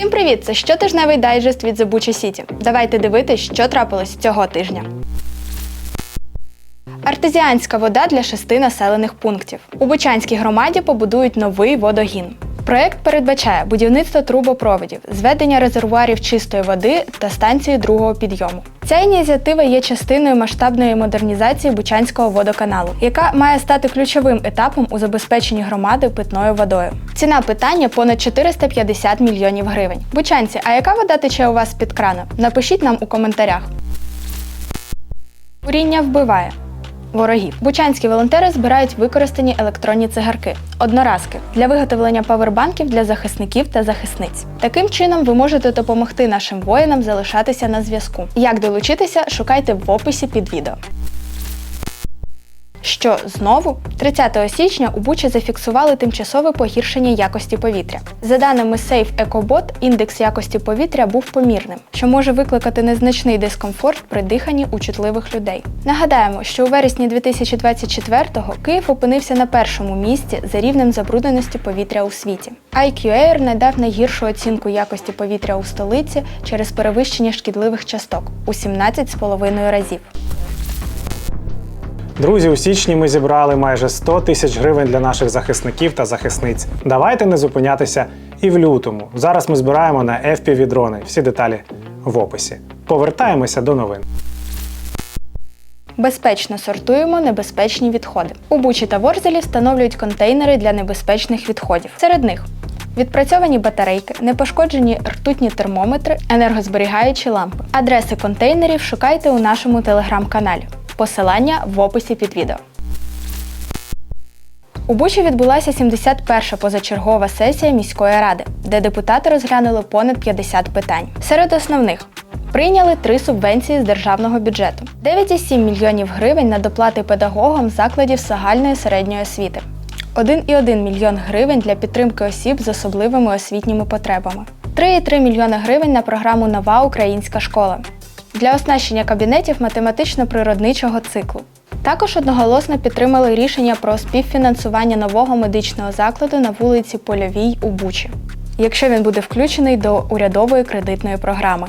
Всім привіт! Це щотижневий дайджест від Забуча Сіті. Давайте дивитись, що трапилось цього тижня. Артезіанська вода для шести населених пунктів. У Бучанській громаді побудують новий водогін. Проект передбачає будівництво трубопроводів, зведення резервуарів чистої води та станції другого підйому. Ця ініціатива є частиною масштабної модернізації Бучанського водоканалу, яка має стати ключовим етапом у забезпеченні громади питною водою. Ціна питання понад 450 мільйонів гривень. Бучанці, а яка вода тече у вас з-під крана? Напишіть нам у коментарях. Куріння вбиває. Ворогів. Бучанські волонтери збирають використані електронні цигарки одноразки для виготовлення павербанків для захисників та захисниць. Таким чином ви можете допомогти нашим воїнам залишатися на зв'язку. Як долучитися, шукайте в описі під відео. Що знову 30 січня у Бучі зафіксували тимчасове погіршення якості повітря. За даними Safe EcoBot, індекс якості повітря був помірним, що може викликати незначний дискомфорт при диханні у чутливих людей. Нагадаємо, що у вересні 2024-го Київ опинився на першому місці за рівнем забрудненості повітря у світі. IQ Air надав найгіршу оцінку якості повітря у столиці через перевищення шкідливих часток у 17,5 разів. Друзі, у січні ми зібрали майже 100 тисяч гривень для наших захисників та захисниць. Давайте не зупинятися і в лютому. Зараз ми збираємо на fpv дрони. Всі деталі в описі. Повертаємося до новин. Безпечно сортуємо небезпечні відходи. У Бучі та Ворзелі встановлюють контейнери для небезпечних відходів. Серед них відпрацьовані батарейки, непошкоджені ртутні термометри, енергозберігаючі лампи. Адреси контейнерів шукайте у нашому телеграм-каналі. Посилання в описі під відео. У Бучі відбулася 71-ша позачергова сесія міської ради, де депутати розглянули понад 50 питань. Серед основних прийняли три субвенції з державного бюджету: 9,7 мільйонів гривень на доплати педагогам закладів загальної середньої освіти, 1,1 мільйон гривень для підтримки осіб з особливими освітніми потребами, 3,3 мільйона гривень на програму Нова українська школа для оснащення кабінетів математично-природничого циклу. Також одноголосно підтримали рішення про співфінансування нового медичного закладу на вулиці Польовій у Бучі, якщо він буде включений до урядової кредитної програми.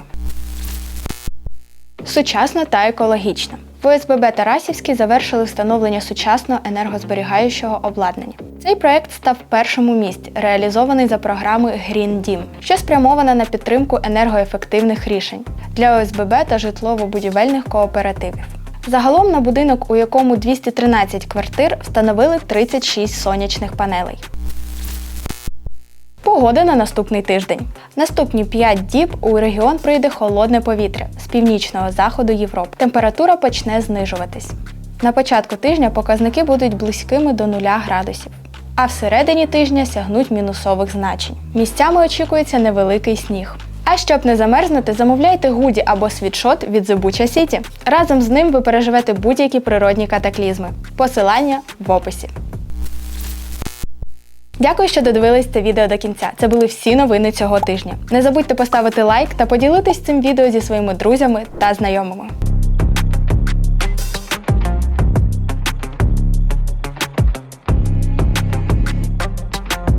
Сучасно та екологічно. В ОСББ Тарасівський завершили встановлення сучасного енергозберігаючого обладнання. Цей проект став в першому місці, реалізований за програмою Green Dім, що спрямована на підтримку енергоефективних рішень для ОСББ та житлово-будівельних кооперативів. Загалом на будинок, у якому 213 квартир, встановили 36 сонячних панелей. Погода на наступний тиждень. Наступні 5 діб у регіон прийде холодне повітря з північного заходу Європи. Температура почне знижуватись. На початку тижня показники будуть близькими до 0 градусів, а всередині тижня сягнуть мінусових значень. Місцями очікується невеликий сніг. А щоб не замерзнути, замовляйте гуді або світшот від Bucha City. Разом з ним ви переживете будь-які природні катаклізми. Посилання в описі. Дякую, що додивились це відео до кінця. Це були всі новини цього тижня. Не забудьте поставити лайк та поділитись цим відео зі своїми друзями та знайомими.